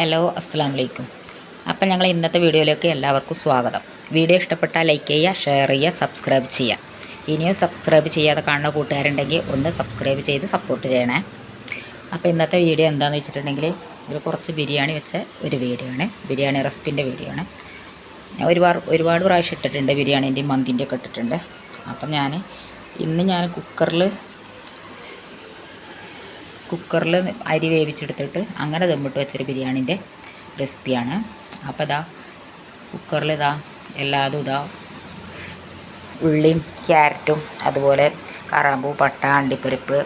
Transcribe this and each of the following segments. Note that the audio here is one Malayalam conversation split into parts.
ഹലോ അസ്സാം വലൈക്കും അപ്പം ഞങ്ങൾ ഇന്നത്തെ വീഡിയോയിലേക്ക് എല്ലാവർക്കും സ്വാഗതം. വീഡിയോ ഇഷ്ടപ്പെട്ടാൽ ലൈക്ക് ചെയ്യുക ഷെയർ ചെയ്യുക സബ്സ്ക്രൈബ് ചെയ്യുക. ഇനിയും സബ്സ്ക്രൈബ് ചെയ്യാതെ കാണുന്ന കൂട്ടുകാരുണ്ടെങ്കിൽ ഒന്ന് സബ്സ്ക്രൈബ് ചെയ്ത് സപ്പോർട്ട് ചെയ്യണേ. അപ്പോൾ ഇന്നത്തെ വീഡിയോ എന്താണെന്ന് വെച്ചിട്ടുണ്ടെങ്കിൽ ഒരു കുറച്ച് ബിരിയാണി വെച്ച ഒരു വീഡിയോ ആണ്. ബിരിയാണി റെസിപ്പിന്റെ വീഡിയോ ആണ്. ഞാൻ ഒരുപാട് ഒരുപാട് പ്രാവശ്യം ഇട്ടിട്ടുണ്ട് ബിരിയാണീന്റെയും മന്തിന്റെയൊക്കെ ഇട്ടിട്ടുണ്ട്. അപ്പം ഞാൻ ഇന്ന് ഞാൻ കുക്കറിൽ കുക്കറിൽ അരി വേവിച്ചെടുത്തിട്ട് അങ്ങനെ ദമ്മിട്ട് വെച്ചൊരു ബിരിയാണിന്റെ റെസിപ്പിയാണ്. അപ്പോൾ ഇതാ കുക്കറിൽ ഇതാ എല്ലാതും ഇതാ ഉള്ളിയും ക്യാരറ്റും അതുപോലെ കറാമ്പൂ പട്ട അണ്ടിപ്പരിപ്പ്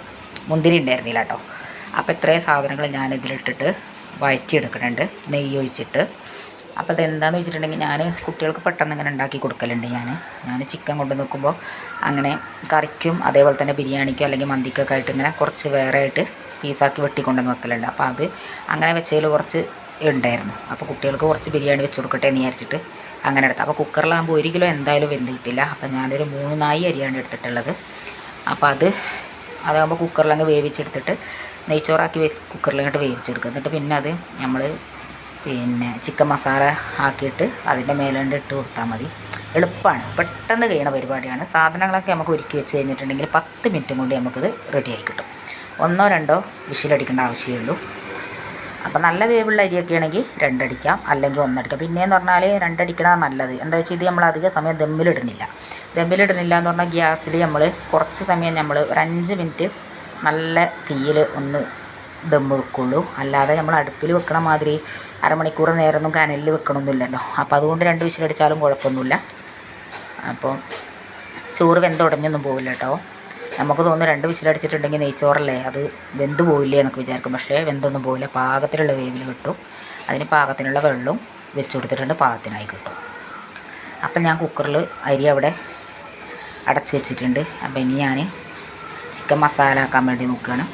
മുന്തിരി ഉണ്ടായിരുന്നില്ല കേട്ടോ. അപ്പോൾ ഇത്രയും സാധനങ്ങൾ ഞാനിതിലിട്ടിട്ട് വഴറ്റിയെടുക്കുന്നുണ്ട് നെയ്യ് ഒഴിച്ചിട്ട് അപ്പോൾ അതെന്താന്ന് വെച്ചിട്ടുണ്ടെങ്കിൽ ഞാൻ കുട്ടികൾക്ക് പെട്ടെന്ന് ഇങ്ങനെ ഉണ്ടാക്കി കൊടുക്കലുണ്ട് ഞാൻ ഞാൻ ചിക്കൻ കൊണ്ട് നോക്കുമ്പോൾ അങ്ങനെ കറിക്കും അതേപോലെ തന്നെ ബിരിയാണിക്കും അല്ലെങ്കിൽ മന്തിക്കൊക്കെ ആയിട്ട് ഇങ്ങനെ കുറച്ച് വേറെ ആയിട്ട് പീസാക്കി വെട്ടിക്കൊണ്ടെന്ന് വെക്കലുണ്ട്. അപ്പോൾ അത് അങ്ങനെ വെച്ചതിൽ കുറച്ച് ഉണ്ടായിരുന്നു. അപ്പോൾ കുട്ടികൾക്ക് കുറച്ച് ബിരിയാണി വെച്ച് കൊടുക്കട്ടെ എന്ന് വിചാരിച്ചിട്ട് അങ്ങനെ എടുത്തു. അപ്പോൾ കുക്കറിലാകുമ്പോൾ ഒരു കിലോ എന്തായാലും വെന്ത് കിട്ടില്ല അപ്പോൾ ഞാനൊരു മൂന്ന് നായി അരിയാണ് എടുത്തിട്ടുള്ളത്. അപ്പോൾ അത് അതാകുമ്പോൾ കുക്കറിലങ്ങ് വേവിച്ചെടുത്തിട്ട് നെയ്ച്ചോറാക്കി വെച്ച് കുക്കറിലങ്ങോട്ട് വേവിച്ചെടുക്കുക. എന്നിട്ട് പിന്നെ അത് നമ്മൾ പിന്നെ ചിക്കൻ മസാല ആക്കിയിട്ട് അതിന്റെ മേലുണ്ട് ഇട്ട് കൊടുത്താൽ മതി. എളുപ്പമാണ് പെട്ടെന്ന് കഴിയണ പരിപാടിയാണ്. സാധനങ്ങളൊക്കെ നമുക്ക് ഒരുക്കി വെച്ച് കഴിഞ്ഞിട്ടുണ്ടെങ്കിൽ പത്ത് മിനിറ്റും കൊണ്ട് നമുക്കിത് റെഡിയായി കിട്ടും. ഒന്നോ രണ്ടോ വിഷിലടിക്കേണ്ട ആവശ്യമേ ഉള്ളൂ. അപ്പോൾ നല്ല വേവുള്ള അരിയൊക്കെ ആണെങ്കിൽ രണ്ടടിക്കാം അല്ലെങ്കിൽ ഒന്നടിക്കാം. പിന്നെയെന്ന് പറഞ്ഞാൽ രണ്ടടിക്കണം നല്ലത്. എന്താ വെച്ചാൽ ഇത് നമ്മൾ അധിക സമയം ദമ്മിലിടുന്നില്ല. ദമ്മിലിടുന്നില്ല എന്ന് പറഞ്ഞാൽ ഗ്യാസിൽ നമ്മൾ കുറച്ച് സമയം നമ്മൾ ഒരു അഞ്ച് മിനിറ്റ് നല്ല തീയിൽ ഒന്ന് ദമ്മ് വെക്കുള്ളൂ അല്ലാതെ നമ്മൾ അടുപ്പിൽ വെക്കണ മാതിരി അരമണിക്കൂർ നേരമൊന്നും കനലിൽ വെക്കണമൊന്നുമില്ലല്ലോ അപ്പോൾ അതുകൊണ്ട് രണ്ട് വിസിലടിച്ചാലും കുഴപ്പമൊന്നുമില്ല. അപ്പോൾ ചോറ് വെന്തുടഞ്ഞൊന്നും പോവില്ല കേട്ടോ. നമുക്ക് തോന്നുന്നു രണ്ട് വിസിലടിച്ചിട്ടുണ്ടെങ്കിൽ നെയ്ച്ചോറല്ലേ? അത് വെന്ത് പോവില്ലേ എന്നൊക്കെ വിചാരിക്കും. പക്ഷേ വെന്തൊന്നും പോവില്ല. പാകത്തിലുള്ള വേവിൽ കിട്ടും. അതിന് പാകത്തിനുള്ള വെള്ളവും വെച്ച് കൊടുത്തിട്ടുണ്ട്. പാകത്തിനായി കിട്ടും. അപ്പം ഞാൻ കുക്കറിൽ അരി അവിടെ അടച്ചു വെച്ചിട്ടുണ്ട്. അപ്പം ഇനി ഞാൻ ചിക്കൻ മസാല ആക്കാൻ വേണ്ടി നോക്കുകയാണ്.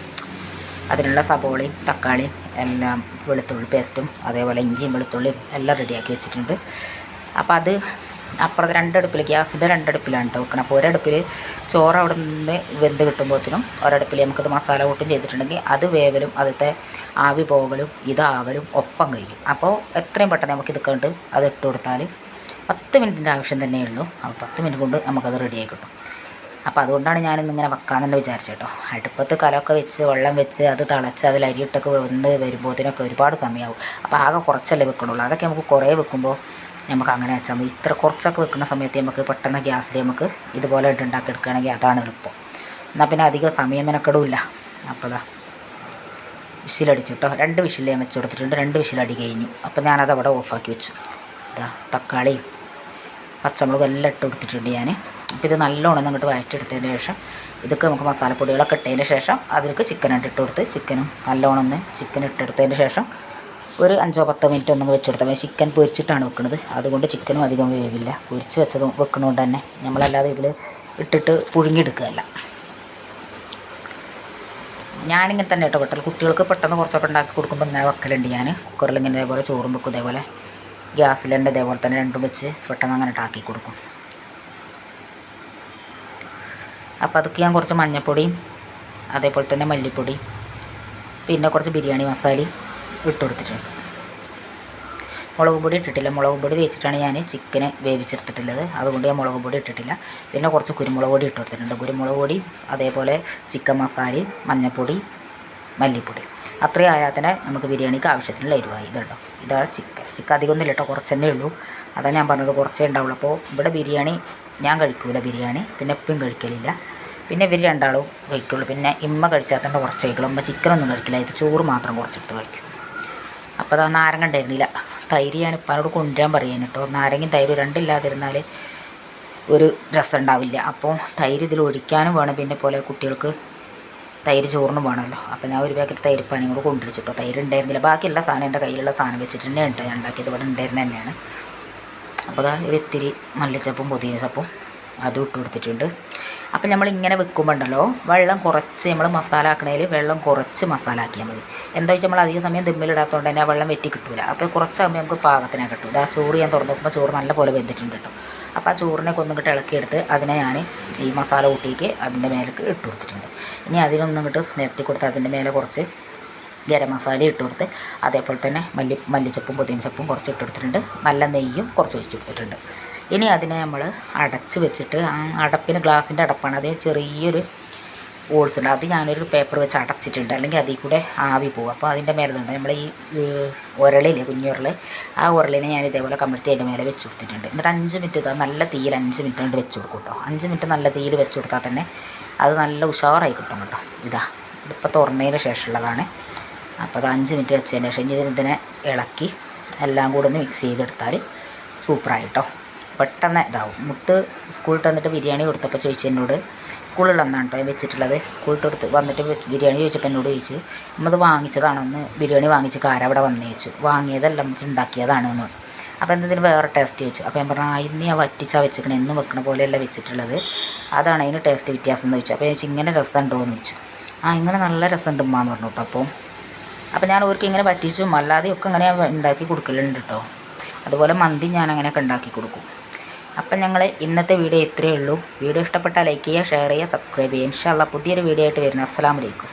അതിനുള്ള സബോളയും തക്കാളിയും എല്ലാം വെളുത്തുള്ളി പേസ്റ്റും അതേപോലെ ഇഞ്ചിയും വെളുത്തുള്ളിയും എല്ലാം റെഡിയാക്കി വെച്ചിട്ടുണ്ട്. അപ്പോൾ അത് അപ്പുറത്ത് രണ്ടടുപ്പിൽ ഗ്യാസിന്റെ രണ്ടടുപ്പിലാണ് കേട്ടോ വെക്കണം അപ്പോൾ ഒരടുപ്പിൽ ചോറ് അവിടെ നിന്ന് വെന്ത് കിട്ടുമ്പോഴത്തേനും ഒരടുപ്പിൽ നമുക്കത് മസാല കൂട്ടും ചെയ്തിട്ടുണ്ടെങ്കിൽ അത് വേവലും അതിലത്തെ ആവി പോകലും ഇതാവലും ഒപ്പം കഴിയും. അപ്പോൾ എത്രയും പെട്ടെന്ന് നമുക്ക് ഇത് കണ്ട് അത് ഇട്ട് കൊടുത്താൽ പത്ത് മിനിറ്റിന്റെ ആവശ്യം തന്നെയുള്ളൂ അപ്പോൾ പത്ത് മിനിറ്റ് കൊണ്ട് നമുക്കത് റെഡിയായി കിട്ടും. അപ്പോൾ അതുകൊണ്ടാണ് ഞാനിന്നിങ്ങനെ വെക്കാമെന്നുള്ള വിചാരിച്ചത് കേട്ടോ. അടുപ്പത്ത് കലമൊക്കെ വെച്ച് വെള്ളം വെച്ച് അത് തിളച്ച് അതിൽ അരിയിട്ടൊക്കെ വന്ന് വരുമ്പോഴത്തേനൊക്കെ ഒരുപാട് സമയമാവും അപ്പോൾ ആകെ കുറച്ചല്ലേ വെക്കണുള്ളൂ. അതൊക്കെ നമുക്ക് കുറേ വെക്കുമ്പോൾ നമുക്ക് അങ്ങനെ വെച്ചാൽ മതി. ഇത്ര കുറച്ചൊക്കെ വെക്കുന്ന സമയത്ത് നമുക്ക് പെട്ടെന്ന് ഗ്യാസിൽ നമുക്ക് ഇതുപോലെ ഇട്ട് ഉണ്ടാക്കിയെടുക്കുകയാണെങ്കിൽ അതാണ് എളുപ്പം. എന്നാൽ പിന്നെ അധികം സമയം മെനക്കെടുമില്ല അപ്പോൾ അതാ വിഷിലടിച്ചു കേട്ടോ. രണ്ട് വിഷിൽ ഞാൻ വെച്ച് കൊടുത്തിട്ടുണ്ട്. രണ്ട് വിഷിലടി കഴിഞ്ഞു. അപ്പോൾ ഞാനത് അവിടെ ഓഫാക്കി വെച്ചു. ഇതാ തക്കാളിയും പച്ചമുളകും എല്ലാം ഇട്ട് കൊടുത്തിട്ടുണ്ട് ഞാൻ അപ്പോൾ ഇത് നല്ലോണം അങ്ങോട്ട് വഴറ്റെടുത്തതിന് ശേഷം ഇതൊക്കെ നമുക്ക് മസാലപ്പൊടികളൊക്കെ ഇട്ടതിന് ശേഷം അതിലേക്ക് ചിക്കൻ ഇട്ട് കൊടുത്ത് ചിക്കനും നല്ലോണം ഒന്ന് ചിക്കൻ ഇട്ടെടുത്തതിന് ശേഷം ഒരു അഞ്ചോ പത്തോ മിനിറ്റ് ഒന്നും വെച്ചെടുത്താൽ മതി. ചിക്കൻ പൊരിച്ചിട്ടാണ് വെക്കുന്നത് അതുകൊണ്ട് ചിക്കനും അധികം വേവില്ല. പൊരിച്ച് വെച്ചത് വെക്കണതുകൊണ്ട് തന്നെ നമ്മളല്ലാതെ ഇതിൽ ഇട്ടിട്ട് പുഴുങ്ങിയെടുക്കുകയല്ല. ഞാനിങ്ങനെ തന്നെ കേട്ടോ പെട്ടെന്ന് കുട്ടികൾക്ക് പെട്ടെന്ന് കുറച്ചൊക്കെ ഉണ്ടാക്കി കൊടുക്കുമ്പോൾ ഇങ്ങനെ വെക്കലുണ്ട് ഞാൻ കുക്കറിൽ ഇങ്ങനെ ഇതേപോലെ ചോറും വെക്കും. ഇതേപോലെ ഗ്യാസിൽ തന്നെ ഇതേപോലെ തന്നെ രണ്ടും വെച്ച് പെട്ടെന്ന് അങ്ങനെ ഉണ്ടാക്കി കൊടുക്കും. അപ്പോൾ അതൊക്കെ ഞാൻ കുറച്ച് മഞ്ഞൾപ്പൊടിയും അതേപോലെ തന്നെ മല്ലിപ്പൊടി പിന്നെ കുറച്ച് ബിരിയാണി മസാലയും ഇട്ട് കൊടുത്തിട്ടുണ്ട്. മുളക് പൊടി ഇട്ടിട്ടില്ല. മുളക് പൊടി തേച്ചിട്ടാണ് ഞാൻ ചിക്കന് വേവിച്ചെടുത്തിട്ടുള്ളത്. അതുകൊണ്ട് ഞാൻ മുളക് പൊടി ഇട്ടിട്ടില്ല. പിന്നെ കുറച്ച് കുരുമുളക് പൊടി ഇട്ട് കൊടുത്തിട്ടുണ്ട്. കുരുമുളക് പൊടി അതേപോലെ ചിക്കൻ മസാലയും മഞ്ഞൾപ്പൊടി മല്ലിപ്പൊടി. അത്രയും ആയാൽ തന്നെ നമുക്ക് ബിരിയാണിക്ക് ആവശ്യത്തിനുള്ള എരിവായി. ഇതുണ്ടോ? ഇതാണ് ചിക്കൻ. ചിക്കൻ അധികമൊന്നുമില്ല കേട്ടോ. കുറച്ച് തന്നെ ഉള്ളൂ. അതാണ് ഞാൻ പറഞ്ഞത് കുറച്ചേ ഉണ്ടാവുള്ളൂ. അപ്പോൾ ഇവിടെ ബിരിയാണി ഞാൻ കഴിക്കൂല ബിരിയാണി പിന്നെ എപ്പോഴും കഴിക്കലില്ല. പിന്നെ ഇവർ രണ്ടാളും കഴിക്കുള്ളൂ. പിന്നെ ഇമ്മ കഴിച്ചാൽ തന്നെ കുറച്ച് കഴിക്കുള്ളൂ. ഉമ്മ ചിക്കനൊന്നും കഴിക്കില്ല. ഇത് ചോറ് മാത്രം കുറച്ചെടുത്ത് കഴിക്കും. അപ്പോൾ അതാ നാരങ്ങ ഉണ്ടായിരുന്നില്ല. തൈര് ഞാൻ ഇപ്പാനോട് കൊണ്ടുവരാൻ പറയാൻ കേട്ടോ. നാരങ്ങയും തൈര് രണ്ടില്ലാതിരുന്നാൽ ഒരു രസം ഉണ്ടാവില്ല. അപ്പോൾ തൈര് ഇതിൽ ഒഴിക്കാനും വേണം. പിന്നെ പോലെ കുട്ടികൾക്ക് തൈര് ചോറിനും വേണമല്ലോ. അപ്പോൾ ഞാൻ ഒരു പാക്കറ്റ് തൈര് പാനും കൂടെ കൊണ്ടുവച്ചിട്ടോ. തൈര് ഉണ്ടായിരുന്നില്ല. ബാക്കിയുള്ള സാധനം എന്റെ കയ്യിലുള്ള സാധനം വെച്ചിട്ട് തന്നെ ഉണ്ട് ഞാൻ ഉണ്ടാക്കിയത്. ഇവിടെ ഉണ്ടായിരുന്ന തന്നെയാണ്. അപ്പോൾ അതാ ഒരു ഇത്തിരി മല്ലിച്ചപ്പും പുതിയ ചപ്പും അതും ഇട്ട് കൊടുത്തിട്ടുണ്ട്. അപ്പം നമ്മൾ ഇങ്ങനെ വെക്കുമ്പോൾ ഉണ്ടല്ലോ വെള്ളം കുറച്ച് നമ്മൾ മസാല ആക്കണേൽ വെള്ളം കുറച്ച് മസാല ആക്കിയാൽ മതി. എന്താ വെച്ചാൽ നമ്മൾ അധിക സമയം ദമ്മിലിടാത്തതുകൊണ്ട് തന്നെ ആ വെള്ളം വെറ്റി കിട്ടില്ല അപ്പോൾ കുറച്ചാകുമ്പോൾ നമുക്ക് പാകത്തിനാണ് കിട്ടും. ഇതാ ചോറ് ഞാൻ തുറന്നു നോക്കുമ്പോൾ ചോറ് നല്ല പോലെ വെന്തിട്ടുണ്ട് കേട്ടോ. അപ്പോൾ ആ ചോറിനെ കൊന്നിട്ട് ഇളക്കിയെടുത്ത് അതിനെ ഞാൻ ഈ മസാല കൂട്ടിക്ക് അതിന്റെ മേലേക്ക് ഇട്ട് കൊടുത്തിട്ടുണ്ട്. ഇനി അതിനൊന്നും ഇങ്ങോട്ട് നിരത്തി കൊടുത്ത് അതിന്റെ മേലെ കുറച്ച് ഗരം മസാല ഇട്ട് കൊടുത്ത് അതേപോലെ തന്നെ മല്ലി മല്ലിച്ചപ്പും പുതിനച്ചപ്പും കുറച്ച് ഇട്ട് കൊടുത്തിട്ടുണ്ട്. നല്ല നെയ്യും കുറച്ച് ഒഴിച്ച് കൊടുത്തിട്ടുണ്ട്. ഇനി അതിനെ നമ്മൾ അടച്ച് വെച്ചിട്ട് ആ അടപ്പിന് ഗ്ലാസിന്റെ അടപ്പാണ്. അതേ ചെറിയൊരു ഹോൾസ് ഉണ്ട് അത് ഞാനൊരു പേപ്പർ വെച്ച് അടച്ചിട്ടുണ്ട്. അല്ലെങ്കിൽ അതിൽ കൂടെ ആവി പോകും. അപ്പോൾ അതിന്റെ മേലെ തന്നെ നമ്മൾ ഈ ഉരളിയിലെ കുഞ്ഞുരൾ ആ ഉരളിനെ ഞാൻ ഇതേപോലെ കമിഴ്ത്തി അതിന്റെ മേലെ വെച്ച് കൊടുത്തിട്ടുണ്ട്. എന്നിട്ട് അഞ്ച് മിനിറ്റ് ഇതാ നല്ല തീയിൽ അഞ്ച് മിനിറ്റ് കൊണ്ട് വെച്ച് കൊടുക്കും കേട്ടോ. അഞ്ച് മിനിറ്റ് നല്ല തീയിൽ വെച്ച് കൊടുത്താൽ തന്നെ അത് നല്ല ഉഷാറായി കിട്ടും കേട്ടോ. ഇതാ ഇതിപ്പോൾ തുറന്നതിന് ശേഷമുള്ളതാണ്. അപ്പോൾ അത് അഞ്ച് മിനിറ്റ് വെച്ചതിന് ശേഷം ഇനി ഇതിനെ ഇളക്കി എല്ലാം കൂടെ ഒന്ന് മിക്സ് ചെയ്തെടുത്താൽ സൂപ്പറായിട്ടോ. പെട്ടെന്ന് ഇതാവും. മുട്ട് സ്കൂളിൽ തന്നിട്ട് ബിരിയാണി കൊടുത്തപ്പോൾ ചോദിച്ചു എന്നോട് സ്കൂളിൽ വന്നാണ് കേട്ടോ വെച്ചിട്ടുള്ളത്. സ്കൂളിൽ കൊടുത്ത് വന്നിട്ട് ബിരിയാണി ചോദിച്ചപ്പോൾ എന്നോട് ചോദിച്ചു നമ്മത് വാങ്ങിച്ചതാണെന്ന് ബിരിയാണി വാങ്ങിച്ച് കാരവിടെ വന്ന്? ചോദിച്ചു. വാങ്ങിയതല്ല വെച്ച് ഉണ്ടാക്കിയതാണ് എന്ന് അപ്പോൾ എന്തെങ്കിലും വേറെ ടേസ്റ്റ് ചോദിച്ചു. അപ്പോൾ ഞാൻ പറഞ്ഞു ആ ഇന്ന് ഞാൻ വറ്റിച്ചാൽ വെച്ചിരിക്കണം. എന്നും വെക്കണ പോലെയല്ല വെച്ചിട്ടുള്ളത്. അതാണ് അതിന് ടേസ്റ്റ് വ്യത്യാസം എന്ന് ചോദിച്ചു. അപ്പോൾ ചോദിച്ചു ഇങ്ങനെ ഉണ്ടോ എന്ന് ചോദിച്ചു. ആ ഇങ്ങനെ നല്ല രസമുണ്ട് ഉമ്മ എന്ന് പറഞ്ഞു കേട്ടോ അപ്പോൾ അപ്പോൾ ഞാൻ അവർക്ക് ഇങ്ങനെ പറ്റിച്ചും അല്ലാതെ ഒക്കെ ഇങ്ങനെ ഉണ്ടാക്കി കൊടുക്കലുണ്ട് കേട്ടോ അതുപോലെ മന്തി ഞാൻ അങ്ങനെയൊക്കെ ഉണ്ടാക്കി കൊടുക്കും. അപ്പം ഞങ്ങൾ ഇന്നത്തെ വീഡിയോ ഇത്രയേ ഉള്ളൂ. വീഡിയോ ഇഷ്ടപ്പെട്ടാൽ ലൈക്ക് ചെയ്യുക ഷെയർ ചെയ്യുക സബ്സ്ക്രൈബ് ചെയ്യുക. ഇൻഷാല്ല പുതിയൊരു വീഡിയോ ആയിട്ട് വരുന്നത് അസ്സാം വലൈക്കും